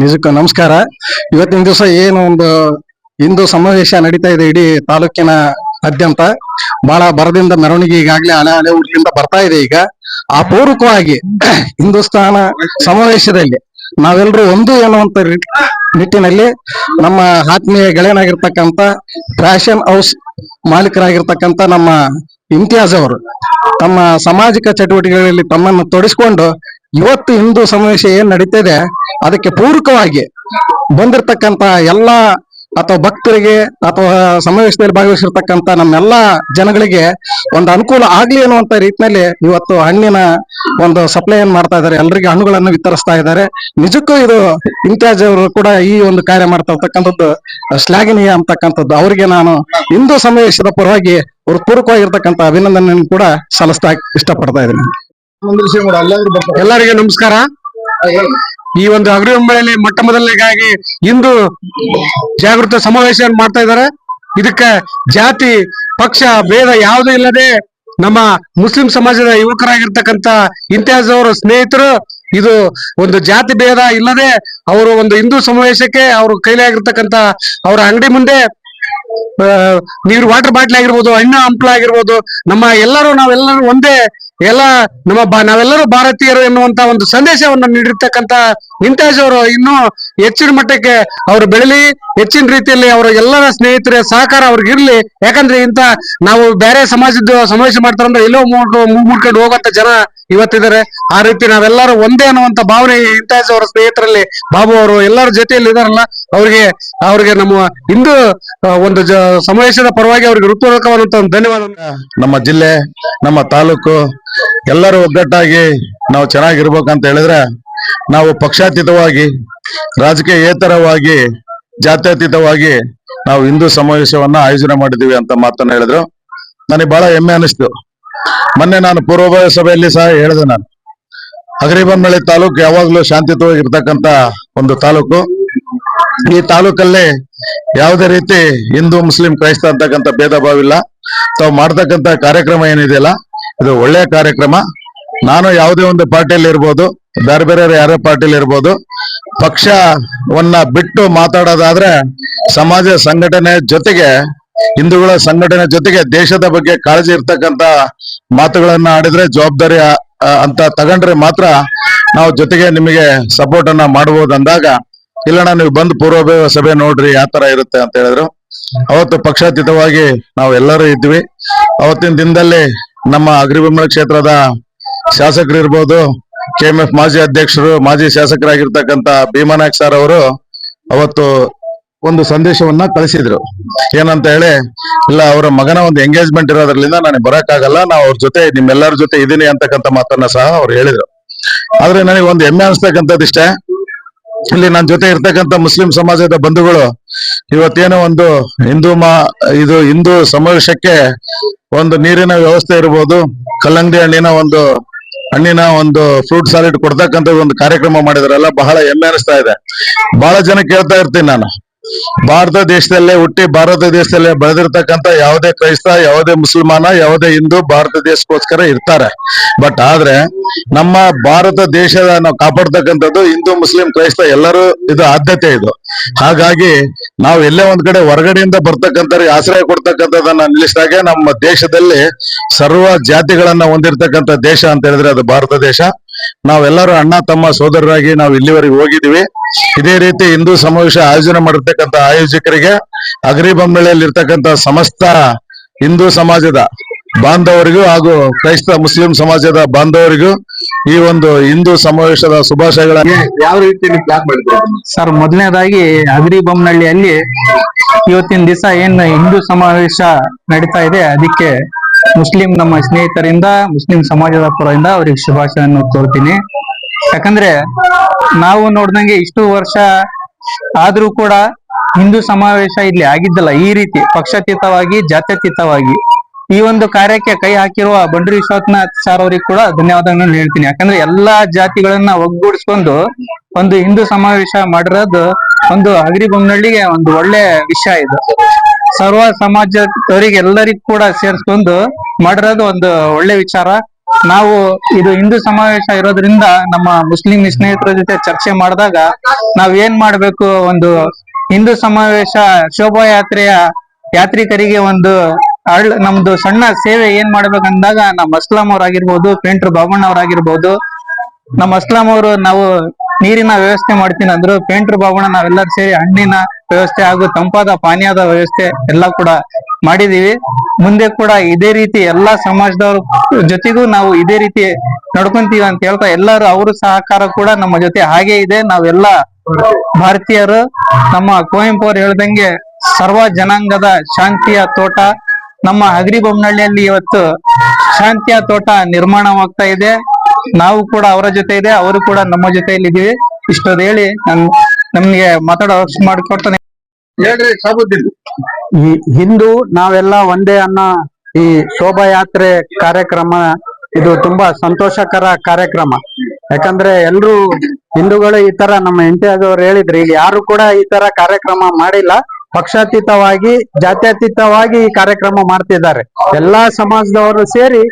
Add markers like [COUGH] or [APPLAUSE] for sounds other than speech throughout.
ನಿಜಕ್ಕೂ ನಮಸ್ಕಾರ. ಇವತ್ತಿನ ದಿವಸ ಏನು ಒಂದು ಹಿಂದೂ ಸಮಾವೇಶ ನಡೀತಾ ಇದೆ ಇಡೀ ತಾಲೂಕಿನ ಅದ್ಯಂತ. ಬಹಳ ಬರದಿಂದ ಮೆರವಣಿಗೆ ಈಗಾಗಲೇ ಹಳೆ ಹಳೆ ಊರಿನಿಂದ ಬರ್ತಾ ಇದೆ ಈಗ. ಅಪೂರ್ವಕವಾಗಿ ಪೂರ್ವಕವಾಗಿ [CLEARS THROAT] ಹಿಂದೂಸ್ತಾನ ಸಮಾವೇಶದಲ್ಲಿ ನಾವೆಲ್ಲರೂ ಒಂದು ಎನ್ನುವಂತ ನಿಟ್ಟಿನಲ್ಲಿ ನಮ್ಮ ಆತ್ಮೀಯ ಗೆಳೆಯನಾಗಿರ್ತಕ್ಕಂಥ ಫ್ಯಾಷನ್ ಹೌಸ್ ಮಾಲೀಕರಾಗಿರ್ತಕ್ಕಂಥ ನಮ್ಮ ಇಮ್ತಿಯಾಜ್ ಅವರು ತಮ್ಮ ಸಾಮಾಜಿಕ ಚಟುವಟಿಕೆಗಳಲ್ಲಿ ತಮ್ಮನ್ನು ತೊಡಗಿಸಿಕೊಂಡು ಇವತ್ತು ಹಿಂದೂ ಸಮಾವೇಶ ಏನ್ ನಡೀತಿದೆ, ಅದಕ್ಕೆ ಪೂರಕವಾಗಿ ಬಂದಿರತಕ್ಕಂತ ಎಲ್ಲಾ ಅಥವಾ ಭಕ್ತರಿಗೆ ಅಥವಾ ಸಮಾವೇಶದಲ್ಲಿ ಭಾಗವಹಿಸಿರ್ತಕ್ಕಂತ ನಮ್ಮೆಲ್ಲ ಜನಗಳಿಗೆ ಒಂದು ಅನುಕೂಲ ಆಗ್ಲಿ ಅನ್ನುವಂತ ರೀತಿಯಲ್ಲಿ ಇವತ್ತು ಹಣ್ಣಿನ ಒಂದು ಸಪ್ಲೈ ಏನ್ ಮಾಡ್ತಾ ಇದ್ದಾರೆ ಎಲ್ಲರಿಗೆ ಹಣ್ಣುಗಳನ್ನು ವಿತರಿಸ್ತಾ ಇದ್ದಾರೆ. ನಿಜಕ್ಕೂ ಇದು ಇಮ್ತಿಯಾಜ್ ಅವರು ಕೂಡ ಈ ಒಂದು ಕಾರ್ಯ ಮಾಡ್ತಾ ಇರ್ತಕ್ಕಂಥದ್ದು ಶ್ಲಾಘನೀಯ ಅಂತಕ್ಕಂಥದ್ದು. ಅವರಿಗೆ ನಾನು ಹಿಂದೂ ಸಮಾವೇಶದ ಪರವಾಗಿ ಅವ್ರ ಪೂರ್ವಕವಾಗಿರ್ತಕ್ಕಂಥ ಅಭಿನಂದನೆಯನ್ನು ಕೂಡ ಸಲ್ಲಿಸ್ತಾ ಇಷ್ಟಪಡ್ತಾ ಇದ್ದೀನಿ. ಎಲ್ಲರಿಗೆ ನಮಸ್ಕಾರ. ಈ ಒಂದು ಅಗ್ರಿಬೊಂಬೆಯಲ್ಲಿ ಮೊಟ್ಟ ಮೊದಲನೇಗಾಗಿ ಇಂದು ಜಾಗೃತ ಸಮಾವೇಶ ಮಾಡ್ತಾ ಇದ್ದಾರೆ. ಇದಕ್ಕೆ ಜಾತಿ, ಪಕ್ಷ, ಭೇದ ಯಾವುದು ಇಲ್ಲದೆ ನಮ್ಮ ಮುಸ್ಲಿಂ ಸಮಾಜದ ಯುವಕರಾಗಿರ್ತಕ್ಕಂತ ಇಂತಿಹಾಸ್ ಅವರ ಸ್ನೇಹಿತರು, ಇದು ಒಂದು ಜಾತಿ ಭೇದ ಇಲ್ಲದೆ ಅವರು ಒಂದು ಹಿಂದೂ ಸಮಾವೇಶಕ್ಕೆ ಅವರು ಕೈಲಿ ಆಗಿರ್ತಕ್ಕಂತ ಅವರ ಅಂಗಡಿ ಮುಂದೆ ನೀರು ವಾಟರ್ ಬಾಟ್ಲಿ ಆಗಿರ್ಬೋದು, ಹಣ್ಣು ಹಂಪ್ಲ ಆಗಿರ್ಬೋದು, ನಮ್ಮ ಎಲ್ಲರೂ ನಾವೆಲ್ಲರೂ ಒಂದೇ ಎಲ್ಲ ನಮ್ಮ ನಾವೆಲ್ಲರೂ ಭಾರತೀಯರು ಎನ್ನುವಂತ ಒಂದು ಸಂದೇಶವನ್ನು ನೀಡಿರ್ತಕ್ಕಂತ ಮಿಂತಾಜ್ ಅವರು ಇನ್ನೂ ಹೆಚ್ಚಿನ ಮಟ್ಟಕ್ಕೆ ಅವರು ಬೆಳಲಿ, ಹೆಚ್ಚಿನ ರೀತಿಯಲ್ಲಿ ಅವರ ಎಲ್ಲರ ಸ್ನೇಹಿತರ, ಸಹಕಾರ ಅವ್ರಿಗೆ ಇರಲಿ. ಯಾಕಂದ್ರೆ ಇಂತ ನಾವು ಬೇರೆ ಸಮಾಜದ ಸಮಾವೇಶ ಮಾಡ್ತಾರಂದ್ರೆ ಎಲ್ಲೋ ಮೂಡ್- ಮುಗ್ಬಿಡ್ಕೊಂಡು ಹೋಗುವಂತ ಜನ ಇವತ್ತಿದ್ದಾರೆ. ಆ ರೀತಿ ನಾವೆಲ್ಲರೂ ಒಂದೇ ಅನ್ನುವಂತ ಭಾವನೆ ಇಂತಾಜ್ ಅವರ ಸ್ನೇಹಿತರಲ್ಲಿ, ಬಾಬು ಅವರು ಎಲ್ಲರ ಜೊತೆಯಲ್ಲಿ ಇದಾರಲ್ಲ ಅವ್ರಿಗೆ ಅವ್ರಿಗೆ ನಮ್ಮ ಹಿಂದೂ ಒಂದು ಸಮಾವೇಶದ ಪರವಾಗಿ ಅವ್ರಿಗೆ ಹೃತ್ಪೂರ್ವಕವಾದಂತ ಧನ್ಯವಾದ ನಮ್ಮ ಜಿಲ್ಲೆ, ನಮ್ಮ ತಾಲೂಕು, ಎಲ್ಲರೂ ಒಗ್ಗಟ್ಟಾಗಿ ನಾವು ಚೆನ್ನಾಗಿರ್ಬೇಕಂತ ಹೇಳಿದ್ರೆ, ನಾವು ಪಕ್ಷಾತೀತವಾಗಿ ರಾಜಕೀಯೇತರವಾಗಿ ಜಾತ್ಯತೀತವಾಗಿ ನಾವು ಹಿಂದೂ ಸಮಾವೇಶವನ್ನ ಆಯೋಜನೆ ಮಾಡಿದ್ದೀವಿ ಅಂತ ಮಾತನ್ನ ಹೇಳಿದ್ರು. ನನಗೆ ಬಹಳ ಹೆಮ್ಮೆ ಅನಿಸ್ತು. ಮೊನ್ನೆ ನಾನು ಪೂರ್ವಭಾವಿ ಸಭೆಯಲ್ಲಿ ಸಹ ಹೇಳಿದೆ ನಾನು. ಅಗರಿಬೊಮ್ಮಳ್ಳಿ ತಾಲೂಕು ಯಾವಾಗ್ಲೂ ಶಾಂತಿಯುತವಾಗಿರ್ತಕ್ಕಂತ ಒಂದು ತಾಲೂಕು. ಈ ತಾಲೂಕಲ್ಲೇ ಯಾವುದೇ ರೀತಿ ಹಿಂದೂ, ಮುಸ್ಲಿಂ, ಕ್ರೈಸ್ತ ಅಂತಕ್ಕಂಥ ಭೇದ ಭಾವ ಇಲ್ಲ ತಾವು ಮಾಡ್ತಕ್ಕಂಥ ಕಾರ್ಯಕ್ರಮ ಏನಿದೆಯಲ್ಲ ಇದು ಒಳ್ಳೆಯ ಕಾರ್ಯಕ್ರಮ. ನಾನು ಯಾವುದೇ ಒಂದು ಪಾರ್ಟಿಯಲ್ಲಿ ಇರ್ಬೋದು, ಬೇರೆ ಬೇರೆ ಯಾರೇ ಪಾರ್ಟಿಯಲ್ಲಿ ಇರ್ಬೋದು, ಪಕ್ಷವನ್ನ ಬಿಟ್ಟು ಮಾತಾಡೋದಾದ್ರೆ ಸಮಾಜ ಸಂಘಟನೆ ಜೊತೆಗೆ, ಹಿಂದೂಗಳ ಸಂಘಟನೆ ಜೊತೆಗೆ ದೇಶದ ಬಗ್ಗೆ ಕಾಳಜಿ ಇರ್ತಕ್ಕಂತ ಮಾತುಗಳನ್ನ ಆಡಿದ್ರೆ ಜವಾಬ್ದಾರಿ ಅಂತ ತಗೊಂಡ್ರೆ ಮಾತ್ರ ನಾವು ಜೊತೆಗೆ ನಿಮಗೆ ಸಪೋರ್ಟ್ ಅನ್ನ ಮಾಡಬಹುದು ಅಂದಾಗ ಇಲ್ಲಣ್ಣ, ನೀವು ಬಂದು ಪೂರ್ವಭೇವ ಸಭೆ ನೋಡ್ರಿ, ಯಾವ ತರ ಇರುತ್ತೆ ಅಂತ ಹೇಳಿದ್ರು. ಅವತ್ತು ಪಕ್ಷಾತೀತವಾಗಿ ನಾವು ಎಲ್ಲರೂ ಇದ್ವಿ. ಅವತ್ತಿನ ದಿನದಲ್ಲಿ ನಮ್ಮ ಅಗ್ರಿಬೊಮ್ಮಳ ಕ್ಷೇತ್ರದ ಶಾಸಕರು ಇರ್ಬೋದು ಕೆಎಂಎಫ್ ಮಾಜಿ ಅಧ್ಯಕ್ಷರು, ಮಾಜಿ ಶಾಸಕರಾಗಿರ್ತಕ್ಕಂತ ಭೀಮನಾಯಕ್ ಸರ್ ಅವರು ಅವತ್ತು ಒಂದು ಸಂದೇಶವನ್ನ ಕಳಿಸಿದ್ರು. ಏನಂತ ಹೇಳಿ, ಇಲ್ಲ, ಅವರ ಮಗನ ಒಂದು ಎಂಗೇಜ್ಮೆಂಟ್ ಇರೋದ್ರಿಂದ ನನಗೆ ಬರಕ್ಕಾಗಲ್ಲ, ನಾವು ಅವ್ರ ಜೊತೆ, ನಿಮ್ಮೆಲ್ಲರ ಜೊತೆ ಇದೀನಿ ಅಂತಕ್ಕಂಥ ಮಾತನ್ನ ಸಹ ಅವ್ರು ಹೇಳಿದ್ರು. ಆದ್ರೆ ನನಗೆ ಒಂದು ಹೆಮ್ಮೆ ಅನಿಸ್ತಕ್ಕಂಥದ್ದು ಇಷ್ಟೇ ಇಲ್ಲಿ ನನ್ನ ಜೊತೆ ಇರ್ತಕ್ಕಂಥ ಮುಸ್ಲಿಂ ಸಮಾಜದ ಬಂಧುಗಳು ಇವತ್ತೇನೋ ಒಂದು ಹಿಂದೂ ಮಾ, ಇದು ಹಿಂದೂ ಸಮಾವೇಶಕ್ಕೆ ಒಂದು ನೀರಿನ ವ್ಯವಸ್ಥೆ ಇರ್ಬೋದು, ಕಲ್ಲಂಗಡಿ ಹಣ್ಣಿನ ಒಂದು ಹಣ್ಣಿನ ಒಂದು ಫ್ರೂಟ್ ಸಾಲಿಡ್ ಕೊಡ್ತಕ್ಕಂಥ ಒಂದು ಕಾರ್ಯಕ್ರಮ ಮಾಡಿದ್ರಲ್ಲ, ಬಹಳ ಹೆಮ್ಮೆ ಅನಿಸ್ತಾ ಇದೆ. ಬಹಳ ಜನ ಕೇಳ್ತಾ ಇರ್ತೀನಿ ನಾನು. ಭಾರತ ದೇಶದಲ್ಲೇ ಹುಟ್ಟಿ ಭಾರತ ದೇಶದಲ್ಲೇ ಬೆಳೆದಿರ್ತಕ್ಕಂಥ ಯಾವುದೇ ಕ್ರೈಸ್ತ, ಯಾವುದೇ ಮುಸಲ್ಮಾನ, ಯಾವುದೇ ಹಿಂದೂ ಭಾರತ ದೇಶಕ್ಕೋಸ್ಕರ ಇರ್ತಾರೆ. ಬಟ್ ಆದ್ರೆ ನಮ್ಮ ಭಾರತ ದೇಶದ ನಾವು ಕಾಪಾಡ್ತಕ್ಕಂಥದ್ದು ಹಿಂದೂ, ಮುಸ್ಲಿಂ, ಕ್ರೈಸ್ತ ಎಲ್ಲರೂ ಇದು ಆದ್ಯತೆ ಇದು. ಹಾಗಾಗಿ ನಾವು ಎಲ್ಲೇ ಒಂದ್ ಕಡೆ ಹೊರಗಡೆಯಿಂದ ಬರ್ತಕ್ಕಂಥವ್ರಿಗೆ ಆಶ್ರಯ ಕೊಡ್ತಕ್ಕಂಥದ್ದನ್ನ ನಿಲ್ಲಿಸಿದಾಗೆ ನಮ್ಮ ದೇಶದಲ್ಲಿ ಸರ್ವ ಜಾತಿಗಳನ್ನ ಹೊಂದಿರತಕ್ಕಂಥ ದೇಶ ಅಂತ ಹೇಳಿದ್ರೆ ಅದು ಭಾರತ ದೇಶ. ನಾವೆಲ್ಲರೂ ಅಣ್ಣ ತಮ್ಮ ಸೋದರರಾಗಿ ನಾವು ಇಲ್ಲಿವರೆಗೆ ಹೋಗಿದ್ದೀವಿ. ಇದೇ ರೀತಿ ಹಿಂದೂ ಸಮಾವೇಶ ಆಯೋಜನೆ ಮಾಡಿರ್ತಕ್ಕಂಥ ಆಯೋಜಕರಿಗೆ ಅಗ್ರಿಬೊಮ್ಮಳೆಯಲ್ಲಿ ಇರ್ತಕ್ಕಂಥ ಸಮಸ್ತ ಹಿಂದೂ ಸಮಾಜದ ಬಾಂಧವರಿಗೂ ಹಾಗೂ ಕ್ರೈಸ್ತ ಮುಸ್ಲಿಂ ಸಮಾಜದ ಬಾಂಧವರಿಗೂ ಈ ಒಂದು ಹಿಂದೂ ಸಮಾವೇಶದ ಶುಭಾಶಯಗಳಾಗಿ. ಯಾವ ರೀತಿ ಸರ್ ಮೊದಲನೇದಾಗಿ ಅಗ್ರಿ ಬೊಮ್ಮನಹಳ್ಳಿಯಲ್ಲಿ ಇವತ್ತಿನ ದಿವಸ ಏನ್ ಹಿಂದೂ ಸಮಾವೇಶ ನಡೀತಾ ಇದೆ ಅದಕ್ಕೆ ಮುಸ್ಲಿಂ ನಮ್ಮ ಸ್ನೇಹಿತರಿಂದ, ಮುಸ್ಲಿಂ ಸಮಾಜದ ಪರದಿಂದ ಅವ್ರಿಗೆ ಶುಭಾಶಯನ್ನು ಕೋರ್ತೀನಿ. ಯಾಕಂದ್ರೆ ನಾವು ನೋಡ್ದಂಗೆ ಇಷ್ಟು ವರ್ಷ ಆದ್ರೂ ಕೂಡ ಹಿಂದೂ ಸಮಾವೇಶ ಇಲ್ಲಿ ಆಗಿದ್ದಲ್ಲ, ಈ ರೀತಿ ಪಕ್ಷಾತೀತವಾಗಿ, ಜಾತ್ಯತೀತವಾಗಿ. ಈ ಒಂದು ಕಾರ್ಯಕ್ಕೆ ಕೈ ಹಾಕಿರುವ ಬಂಡ್ರಿ ವಿಶ್ವನಾಥ್ ಸರ್ ಅವರಿಗೆ ಕೂಡ ಧನ್ಯವಾದಗಳನ್ನು ಹೇಳ್ತೀನಿ. ಯಾಕಂದ್ರೆ ಎಲ್ಲಾ ಜಾತಿಗಳನ್ನ ಒಗ್ಗೂಡಿಸ್ಕೊಂಡು ಒಂದು ಹಿಂದೂ ಸಮಾವೇಶ ಮಾಡಿರೋದು ಒಂದು ಅಗ್ರಿಬೊಮ್ಮನಹಳ್ಳಿಗೆ ಒಂದು ಒಳ್ಳೆ ವಿಷಯ ಇದು. ಸರ್ವ ಸಮಾಜದವರಿಗೆ ಎಲ್ಲರಿಗೂ ಕೂಡ ಸೇರಿಸ್ಕೊಂಡು ಮಾಡಿರೋದು ಒಂದು ಒಳ್ಳೆ ವಿಚಾರ. ನಾವು ಇದು ಹಿಂದೂ ಸಮಾವೇಶ ಇರೋದ್ರಿಂದ ನಮ್ಮ ಮುಸ್ಲಿಂ ಸ್ನೇಹಿತರ ಜೊತೆ ಚರ್ಚೆ ಮಾಡಿದಾಗ ನಾವ್ ಏನ್ ಮಾಡ್ಬೇಕು ಒಂದು ಹಿಂದೂ ಸಮಾವೇಶ, ಶೋಭಾಯಾತ್ರೆಯ ಯಾತ್ರಿಕರಿಗೆ ಒಂದು ಅಳ್ ನಮ್ದು ಸಣ್ಣ ಸೇವೆ ಏನ್ ಮಾಡ್ಬೇಕಂದಾಗ ನಮ್ಮ ಅಸ್ಲಾಂ ಅವ್ರಾಗಿರ್ಬೋದು, ಪೇಂಟ್ರ್ ಬಾಬಣ್ಣ ಅವ್ರಾಗಿರ್ಬೋದು. ನಮ್ಮ ಅಸ್ಲಾಂ ಅವರು ನಾವು ನೀರಿನ ವ್ಯವಸ್ಥೆ ಮಾಡ್ತೀನಿ ಅಂದ್ರು ಪೇಂಟರ್ ಬಾಬಣ್ಣ ನಾವೆಲ್ಲರೂ ಸೇರಿ ಹಣ್ಣಿನ ವ್ಯವಸ್ಥೆ ಹಾಗೂ ತಂಪಾದ ಪಾನೀಯದ ವ್ಯವಸ್ಥೆ ಎಲ್ಲ ಕೂಡ ಮಾಡಿದೀವಿ ಮುಂದೆ ಕೂಡ ಇದೇ ರೀತಿ ಎಲ್ಲಾ ಸಮಾಜದವ್ರ ಜೊತೆಗೂ ನಾವು ಇದೇ ರೀತಿ ನಡ್ಕೊಂತೀವಿ ಅಂತ ಹೇಳ್ತಾ ಎಲ್ಲರೂ ಅವರು ಸಹಕಾರ ಕೂಡ ನಮ್ಮ ಜೊತೆ ಹಾಗೆ ಇದೆ. ನಾವೆಲ್ಲ ಭಾರತೀಯರು, ನಮ್ಮ ಕುವೆಂಪು ಅವ್ರು ಹೇಳ್ದಂಗೆ ಸರ್ವ ಜನಾಂಗದ ಶಾಂತಿಯ ತೋಟ. ನಮ್ಮ ಹಗರಿಬೊಮ್ಮನಹಳ್ಳಿಯಲ್ಲಿ ಇವತ್ತು ಶಾಂತಿಯ ತೋಟ ನಿರ್ಮಾಣವಾಗ್ತಾ ಇದೆ. ನಾವು ಕೂಡ ಅವರ ಜೊತೆ ಇದೆ, ಅವರು ಕೂಡ ನಮ್ಮ ಜೊತೆಯಲ್ಲಿ ಇದೀವಿ ಇಷ್ಟೊಂದು ಹೇಳಿ ನನ್ ನಮ್ಗೆ ಮಾತಾಡೋ ಮಾಡಿಕೊಡ್ತಾನೆ. ಹೇಳ್ರಿ ಹಿಂದೂ ನಾವೆಲ್ಲ ಒಂದೇ ಅನ್ನೋ ಈ ಶೋಭಾಯಾತ್ರೆ ಕಾರ್ಯಕ್ರಮ, ಇದು ತುಂಬಾ ಸಂತೋಷಕರ ಕಾರ್ಯಕ್ರಮ. ಯಾಕಂದ್ರೆ ಎಲ್ರು ಹಿಂದೂಗಳು ಈ ತರ ನಮ್ಮ ಎಂಟಿಯಾದವ್ರು ಹೇಳಿದ್ರು ಇಲ್ಲಿ ಯಾರು ಕೂಡ ಈ ತರ ಕಾರ್ಯಕ್ರಮ ಮಾಡಿಲ್ಲ. ಪಕ್ಷಾತೀತವಾಗಿ, ಜಾತ್ಯತೀತವಾಗಿ ಈ ಕಾರ್ಯಕ್ರಮ ಮಾಡ್ತಿದ್ದಾರೆ. ಎಲ್ಲಾ ಸಮಾಜದವರು ಸೇರಿ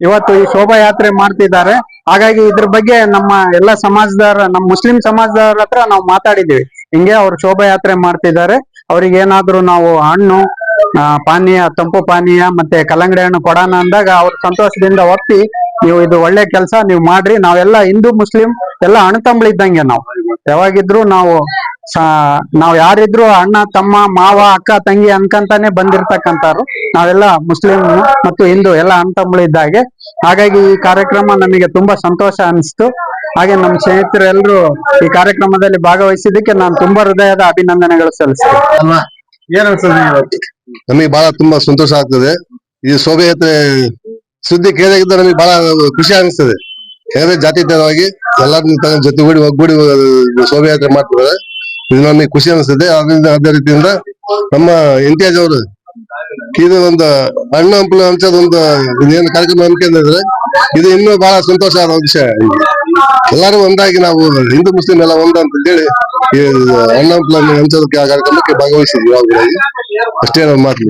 ಇವತ್ತು ಈ ಶೋಭಾಯಾತ್ರೆ ಮಾಡ್ತಿದ್ದಾರೆ. ಹಾಗಾಗಿ ಇದ್ರ ಬಗ್ಗೆ ನಮ್ಮ ಎಲ್ಲಾ ಸಮಾಜದವರ, ನಮ್ಮ ಮುಸ್ಲಿಂ ಸಮಾಜದವರ ಹತ್ರ ನಾವು ಮಾತಾಡಿದೀವಿ ಹಿಂಗೆ ಅವ್ರು ಶೋಭಾಯಾತ್ರೆ ಮಾಡ್ತಿದ್ದಾರೆ. ಅವ್ರಿಗೆ ಏನಾದ್ರು ನಾವು ಹಣ್ಣು ಪಾನೀಯ, ತಂಪು ಪಾನೀಯ ಮತ್ತೆ ಕಲ್ಲಂಗಡಿ ಹಣ್ಣು ಕೊಡೋಣ ಅಂದಾಗ ಅವ್ರ ಸಂತೋಷದಿಂದ ಒಪ್ಪಿ ನೀವು ಇದು ಒಳ್ಳೆ ಕೆಲಸ ನೀವು ಮಾಡ್ರಿ, ನಾವೆಲ್ಲ ಹಿಂದೂ, ಮುಸ್ಲಿಂ ಎಲ್ಲ ಅಣ್ಣ ಇದ್ದಂಗೆ ನಾವು. ಯಾವಾಗಿದ್ರು ನಾವು ನಾವು ಯಾರಿದ್ರು ಅಣ್ಣ, ತಮ್ಮ, ಮಾವ, ಅಕ್ಕ, ತಂಗಿ ಅನ್ಕಂತಾನೆ ಬಂದಿರ್ತಕ್ಕಂಥವ್ರು. ನಾವೆಲ್ಲ ಮುಸ್ಲಿಂ ಮತ್ತು ಹಿಂದೂ ಎಲ್ಲ ಅಣ್ಣತಂಬಳು ಇದ್ದಾಗೆ ಹಾಗಾಗಿ ಈ ಕಾರ್ಯಕ್ರಮ ನಮಗೆ ತುಂಬಾ ಸಂತೋಷ ಅನಿಸ್ತು. ಹಾಗೆ ನಮ್ಮ ಸ್ನೇಹಿತರೆಲ್ಲರೂ ಈ ಕಾರ್ಯಕ್ರಮದಲ್ಲಿ ಭಾಗವಹಿಸಿದ್ದಕ್ಕೆ ನಾನು ತುಂಬಾ ಹೃದಯದ ಅಭಿನಂದನೆಗಳು ಸಲ್ಲಿಸ್ತೇನೆ. ಅಲ್ವಾ ಏನ್ ಇವತ್ತು? ನಮಗೆ ಬಹಳ ತುಂಬಾ ಸಂತೋಷ ಆಗ್ತದೆ. ಈ ಶೋಭೆಯಾತ್ರೆ ಸುದ್ದಿ ಕೇಳಿದ್ರೆ ನಮಗೆ ಬಹಳ ಖುಷಿ ಅನಿಸ್ತದೆ. ಯಾಕಂದ್ರೆ ಜಾತೀಯವಾಗಿ ಎಲ್ಲರನ್ನ ತನ್ನ ಜೊತೆಗೂಡಿ ಒಗ್ಗೂಡಿ ಶೋಭೆಯಾತ್ರೆ ಮಾಡ್ತಿದ್ದಾರೆ. ಇದು ನಮಗೆ ಖುಷಿ ಅನಿಸ್ತದೆ. ಅದರಿಂದ ಅದೇ ರೀತಿಯಿಂದ ನಮ್ಮ ಇಂತಿಯಾಜ್ ಅವರು ಇದು ಒಂದು ಹಣ್ಣು ಹಂಪಲು ಒಂದು ಏನು ಕಾರ್ಯಕ್ರಮ ಅನ್ಕೊಂಡಿದ್ರೆ ಇದು ಇನ್ನೂ ಬಹಳ ಸಂತೋಷ ಆದ ವಿಷಯ. ಎಲ್ಲರೂ ಒಂದಾಗಿ ನಾವು ಹಿಂದೂ ಮುಸ್ಲಿಂ ಎಲ್ಲ ಒಂದ ಅಂತ ಹೇಳಿ ಈ ಅಣ್ಣ ಹಂಚೋದಕ್ಕೆ ಕಾರ್ಯಕ್ರಮಕ್ಕೆ ಭಾಗವಹಿಸಿದ್ವಿ. ಅಷ್ಟೇ ನಾವು ಮಾತು